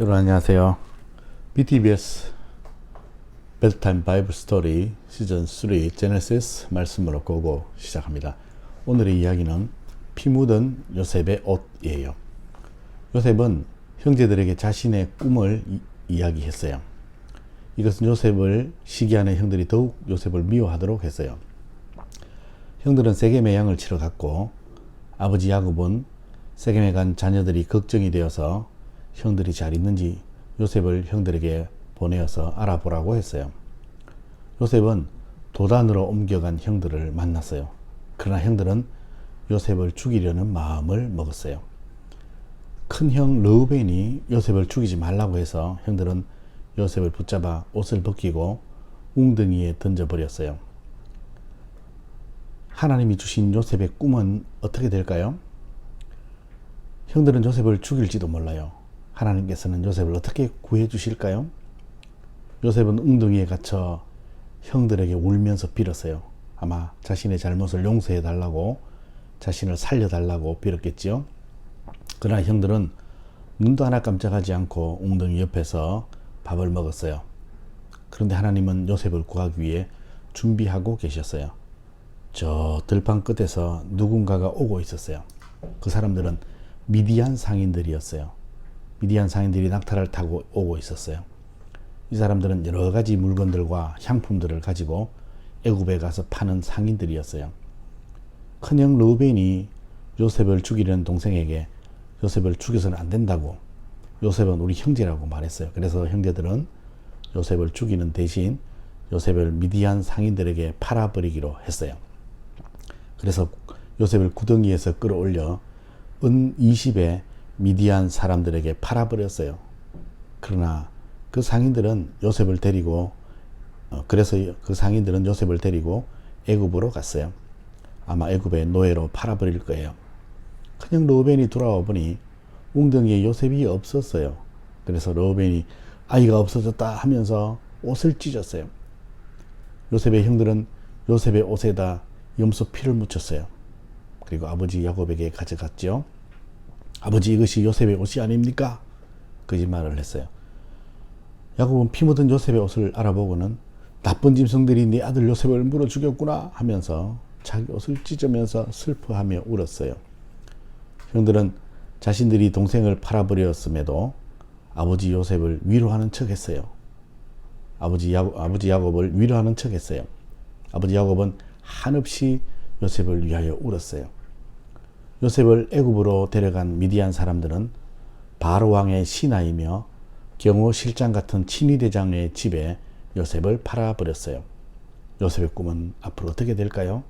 여러분 안녕하세요. BTBS 베드타임 바이블 스토리 시즌 3 제네시스 말씀으로 고고 시작합니다. 오늘의 이야기는 피 묻은 요셉의 옷이에요. 요셉은 형제들에게 자신의 꿈을 이, 이야기했어요. 이것은 요셉을 시기하는 형들이 더욱 요셉을 미워하도록 했어요. 형들은 세겜의 양을 치러 갔고 아버지 야곱은 세겜에 간 자녀들이 걱정이 되어서 형들이 잘 있는지 요셉을 형들에게 보내어서 알아보라고 했어요. 요셉은 도단으로 옮겨간 형들을 만났어요. 그러나 형들은 요셉을 죽이려는 마음을 먹었어요. 큰형 르우벤이 요셉을 죽이지 말라고 해서 형들은 요셉을 붙잡아 옷을 벗기고 웅덩이에 던져버렸어요. 하나님이 주신 요셉의 꿈은 어떻게 될까요? 형들은 요셉을 죽일지도 몰라요. 하나님께서는 요셉을 어떻게 구해 주실까요? 요셉은 웅덩이에 갇혀 형들에게 울면서 빌었어요. 아마 자신의 잘못을 용서해 달라고 자신을 살려 달라고 빌었겠지요. 그러나 형들은 눈도 하나 깜짝하지 않고 웅덩이 옆에서 밥을 먹었어요. 그런데 하나님은 요셉을 구하기 위해 준비하고 계셨어요. 저 들판 끝에서 누군가가 오고 있었어요. 그 사람들은 미디안 상인들이었어요. 미디안 상인들이 낙타를 타고 오고 있었어요. 이 사람들은 여러 가지 물건들과 향품들을 가지고 애굽에 가서 파는 상인들이었어요. 큰형 르우벤이 요셉을 죽이려는 동생에게 요셉을 죽여서는 안 된다고 요셉은 우리 형제라고 말했어요. 그래서 형제들은 요셉을 죽이는 대신 요셉을 미디안 상인들에게 팔아버리기로 했어요. 그래서 요셉을 구덩이에서 끌어올려 은 20에 미디안 사람들에게 팔아버렸어요. 그러나 그 상인들은 요셉을 데리고 어, 그래서 그 상인들은 요셉을 데리고 애굽으로 갔어요. 아마 애굽의 노예로 팔아버릴 거예요. 그냥 로벤이 돌아와 보니 웅덩이에 요셉이 없었어요. 그래서 로벤이 아이가 없어졌다 하면서 옷을 찢었어요. 요셉의 형들은 요셉의 옷에다 염소 피를 묻혔어요. 그리고 아버지 야곱에게 가져갔죠. 아버지 이것이 요셉의 옷이 아닙니까? 거짓말을 했어요. 야곱은 피 묻은 요셉의 옷을 알아보고는 나쁜 짐승들이 네 아들 요셉을 물어 죽였구나 하면서 자기 옷을 찢으면서 슬퍼하며 울었어요. 형들은 자신들이 동생을 팔아버렸음에도 아버지 요셉을 위로하는 척 했어요. 아버지, 야곱, 아버지 야곱을 위로하는 척 했어요. 아버지 야곱은 한없이 요셉을 위하여 울었어요. 요셉을 애굽으로 데려간 미디안 사람들은 바로 왕의 신하이며 경호 실장 같은 친위 대장의 집에 요셉을 팔아 버렸어요. 요셉의 꿈은 앞으로 어떻게 될까요?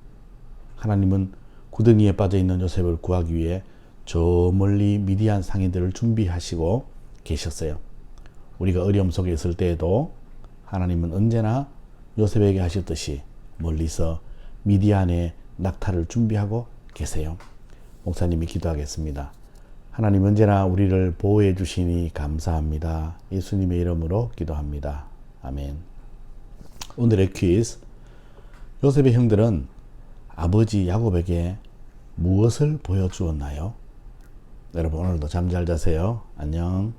하나님은 구덩이에 빠져 있는 요셉을 구하기 위해 저 멀리 미디안 상인들을 준비하시고 계셨어요. 우리가 어려움 속에 있을 때에도 하나님은 언제나 요셉에게 하셨듯이 멀리서 미디안의 낙타를 준비하고 계세요. 목사님이 기도하겠습니다. 하나님 언제나 우리를 보호해 주시니 감사합니다. 예수님의 이름으로 기도합니다. 아멘. 오늘의 퀴즈. 요셉의 형들은 아버지 야곱에게 무엇을 보여주었나요? 여러분 오늘도 잠 잘 자세요. 안녕.